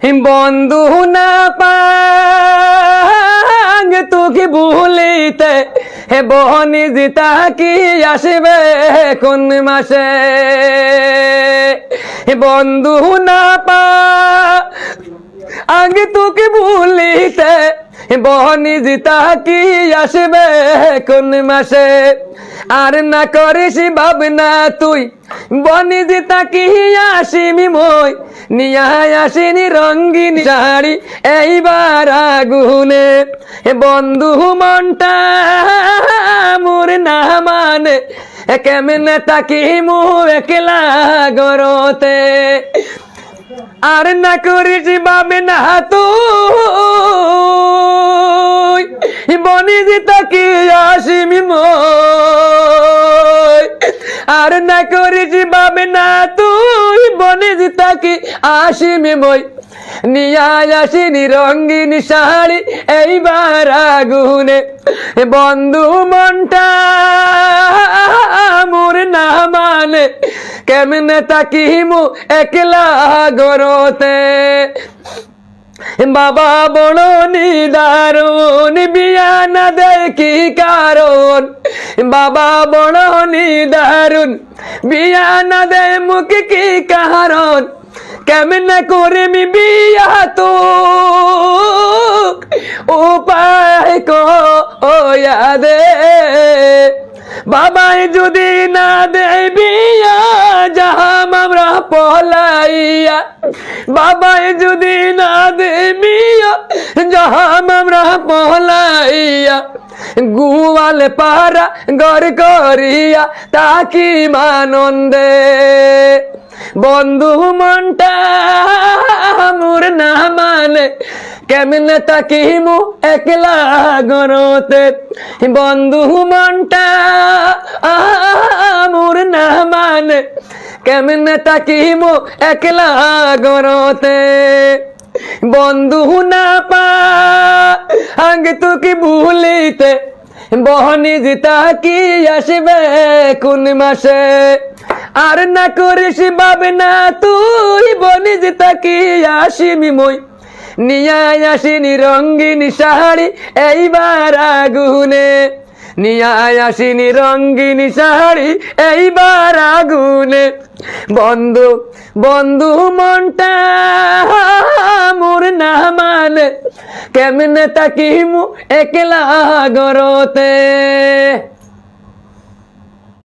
বন্ধু না পাগ তোকে ভুলিতে হে বহনি জিতা কি আসবে কোন মাসে? হে বন্ধু না পা আগে তোকে ভুলিতে বহনি জিতা কি আসবে কোন মাসে? আর না করিস ভাবনা তুই, বনি জিতা কি আসিমি মই? নিয়া আসিনি রঙ্গিন শাড়ি, এইবার আগুনে। বন্ধু মনটা মোর না মানে কেমনে তাকি মু একলা গরতে আর না করিস বাবে তুই বনি জিতা কি আসিমি আর না করিস বাবে না তুই, বনি জিতা কি আসিমি মই? নিয়া আসিনি রঙ্গিন শাড়ি, এইবার আগুনে বন্ধু মনটা মোর না মানে। কেমনে তাকিমু একলা গরতে বাবা বড় নিদারুন বিয়া না দেয় কি কারণ? বাবা বড় নিদারুন বিয়া না দেয় মুখ কি কারণ? কেমনে করে বিয়া তো উপায় কো দে বাবাই যদি না দেয় বিয়া যাহাম আমরা পলাইয়া। বাবাই যদি না দে বিয়া যাহাম আমরা পলাইয়া। গুয়াল পারা গর করিয়া তাকি মানন্দে? বন্ধু মনটা মানে কেমনে তাকিমু একলা গরতে বন্ধু মনটা মোর না মানে? কেমনে তাকিমু একলা গরতে বন্ধু না পা, আগে তোকে ভুলিতে। বহনি জিতা কি আসবে কোন মাসে? আর না করিস বাবে না তুই বনি জিতা কি আসিমি মই। নিয়া আসিনি রঙ্গিন শাড়ি, এইবার আগুনে। নিয়া আসিনি রঙ্গিন শাড়ি, এইবার আগুনে। বন্ধু বন্ধু মনটা মোর না মানে কেমনে তাকিমু একলা গরতে